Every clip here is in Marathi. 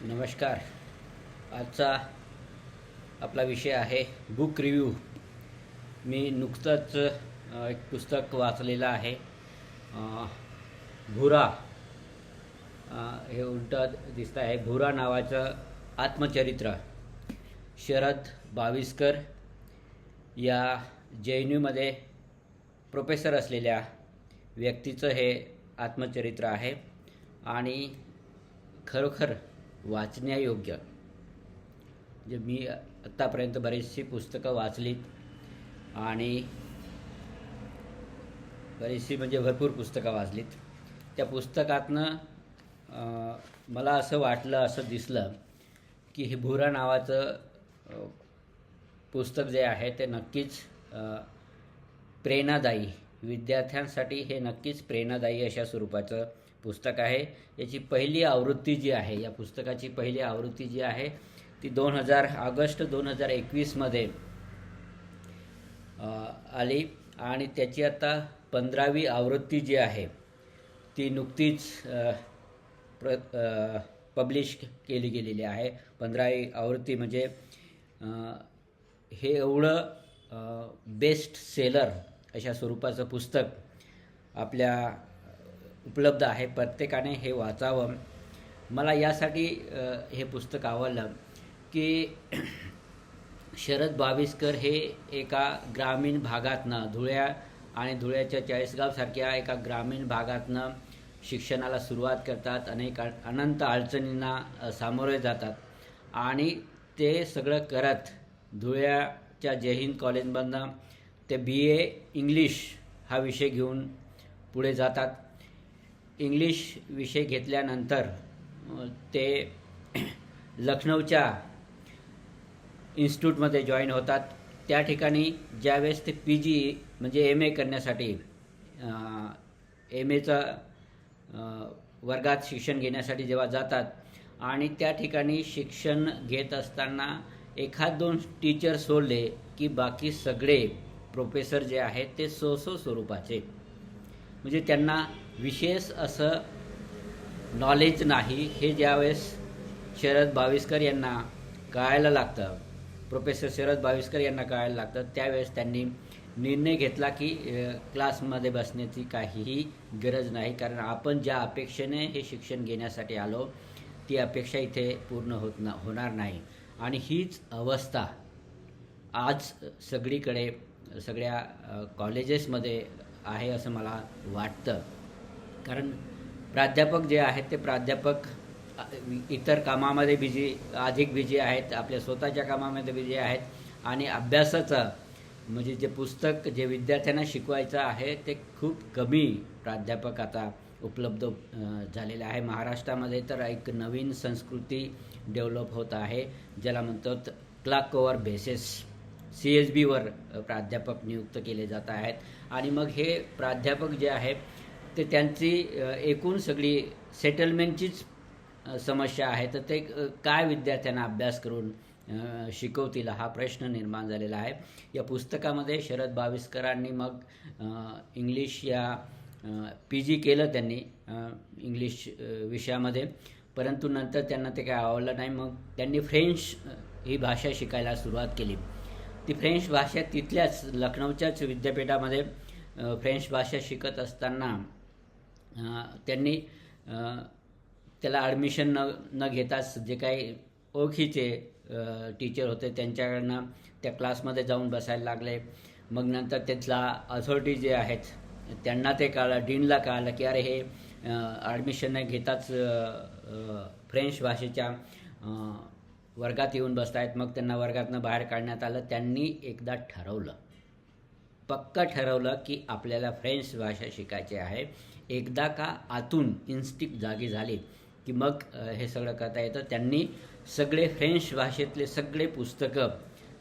नमस्कार. आजचा आपला विषय आहे बुक रिव्ह्यू मी नुकतंच एक पुस्तक वाचलेलं आहे. भुरा. हे उलटं दिसतं आहे. भुरा नावाचं आत्मचरित्र. शरद बाविस्कर या जे एन यूमध्ये प्रोफेसर असलेल्या व्यक्तीचं हे आत्मचरित्र आहे. आणि खरोखर वाचण्यायोग्य. म्हणजे मी आत्तापर्यंत बरीचशी पुस्तकं वाचलीत आणि बरीचशी म्हणजे भरपूर पुस्तकं वाचलीत. त्या पुस्तकातनं मला असं वाटलं असं दिसलं की हे भुरा नावाचं पुस्तक जे आहे ते नक्कीच प्रेरणादायी. विद्यार्थ्यांसाठी हे नक्कीच प्रेरणादायी अशा स्वरूपाचं पुस्तक आहे. याची पहिली आवृत्ती जी आहे या पुस्तकाची पहिली आवृत्ती जी आहे ती दोन हजार ऑगस्ट दोन हजार एकवीसमध्ये आली. आणि त्याची आता पंधरावी आवृत्ती जी आहे ती नुकतीच प्र पब्लिश केली गेलेली आहे. पंधरावी आवृत्ती म्हणजे हे एवढं बेस्ट सेलर अशा स्वरूपाचं पुस्तक आपल्या उपलब्ध आहे प्रत्येकाने हे वाचावं. मला यासाठी हे पुस्तक आवडलं की शरद बाविस्कर हे एका ग्रामीण भागातनं धुळ्या आणि धुळ्याच्या चाळीसगावसारख्या एका ग्रामीण भागातनं शिक्षणाला सुरुवात करतात. अनेक अनंत अडचणींना सामोरे जातात. आणि ते सगळं करत धुळ्याच्या जय हिंद कॉलेजमधनं ते बी ए इंग्लिश हा विषय घेऊन पुढे जातात. इंग्लिश विषय घेतल्यानंतर ते लखनौच्या इन्स्टिट्यूटमध्ये जॉईन होतात. त्या ठिकाणी ज्यावेळेस ते पी जी म्हणजे एम ए करण्यासाठी एम एचं वर्गात शिक्षण घेण्यासाठी जेव्हा जातात आणि त्या ठिकाणी शिक्षण घेत असताना एखाद दोन टीचर सोडले की बाकी सगळे प्रोफेसर जे आहेत ते सो सो स्वरूपाचे. म्हणजे त्यांना विशेष असं नॉलेज नाही. हे ज्यावेळेस शरद बाविस्कर यांना कळायला लागतं प्रोफेसर शरद बाविस्कर यांना कळायला लागतं त्यावेळेस त्यांनी निर्णय घेतला की क्लासमध्ये बसण्याची काहीही गरज नाही. कारण आपण ज्या अपेक्षेने हे शिक्षण घेण्यासाठी आलो ती अपेक्षा इथे पूर्ण होत ना होणार नाही. आणि हीच अवस्था आज सगळीकडे सगळ्या कॉलेजेसमध्ये आहे असं मला वाटतं. कारण प्राध्यापक जे आहेत ते प्राध्यापक इतर कामामध्ये बिझी अधिक बिझी आहेत आपल्या स्वतःच्या कामामध्ये बिझी आहेत आणि अभ्यासाचं म्हणजे जे पुस्तक जे विद्यार्थ्यांना शिकवायचं आहे ते खूप कमी प्राध्यापक आता उपलब्ध झालेलं झालेले आहे. महाराष्ट्रामध्ये तर एक नवीन संस्कृती डेव्हलप होत आहे ज्याला म्हणतात clock hour basis C S beaver प्राध्यापक नियुक्त केले जात आहेत. आणि मग हे प्राध्यापक जे आहेत ते त्यांची एकूण सगळी सेटलमेंटचीच समस्या आहे. तर ते काय विद्यार्थ्यांना अभ्यास करून शिकवतील हा प्रश्न निर्माण झालेला आहे. या पुस्तकामध्ये शरद बाविस्करांनी मग इंग्लिश या पी जी केलं त्यांनी इंग्लिश विषयामध्ये. परंतु नंतर त्यांना ते काय आवडलं नाही. मग त्यांनी फ्रेंच ही भाषा शिकायला सुरुवात केली. ती फ्रेंच भाषा तिथल्याच लखनौच्याच विद्यापीठामध्ये फ्रेंच भाषा शिकत असताना त्यांनी त्याला ॲडमिशन न न घेताच जे काही ओळखीचे टीचर होते त्यांच्याकडनं त्या क्लासमध्ये जाऊन बसायला लागले. मग नंतर त्यातला अथॉरिटी जे आहेत त्यांना ते कळलं डीनला कळलं की अरे हे ॲडमिशन न घेताच फ्रेंच भाषेच्या वर्गात येऊन बसतायत मग त्यांना वर्गातनं बाहेर काढण्यात आलं. त्यांनी एकदा ठरवलं पक्क ठरवलं की आपल्याला फ्रेंच भाषा शिकायची आहे. एकदा का आतून इन्स्टिक जागी झाली की मग हे सगळं करता येतं. त्यांनी सगळे फ्रेंच भाषेतले सगळे पुस्तकं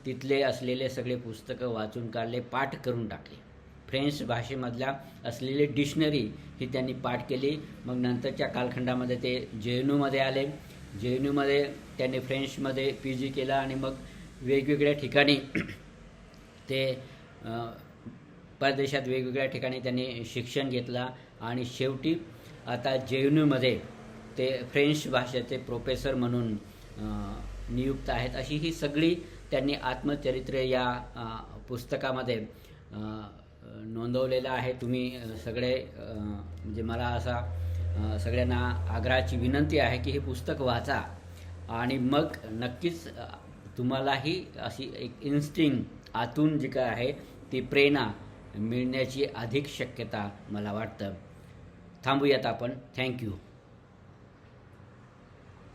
तिथले असलेले सगळे पुस्तकं वाचून काढले पाठ करून टाकले. फ्रेंच भाषेमधल्या असलेली डिक्शनरी ही त्यांनी पाठ केली. मग नंतरच्या कालखंडामध्ये ते जे एन यूमध्ये आले. जे एन यूमध्ये त्यांनी फ्रेंचमध्ये पी जी केला आणि मग वेगवेगळ्या ठिकाणी ते परदेशात वेगवेगळ्या ठिकाणी त्यांनी शिक्षण घेतलं आणि शेवटी आता जे एन यूमध्ये ते फ्रेंच भाषेचे प्रोफेसर म्हणून नियुक्त आहेत. अशी ही सगळी त्यांनी आत्मचरित्र या पुस्तकामध्ये नोंदवलेलं आहे. तुम्ही सगळे म्हणजे मला असा सगळ्यांना आग्रहाची विनंती आहे की हे पुस्तक वाचा. आणि मग नक्कीच तुम्हालाही अशी एक इन्स्टिंग आतून जी काय आहे ती प्रेरणा मिळण्याची अधिक शक्यता मला वाटतं. थांबूयात आपण. थँक्यू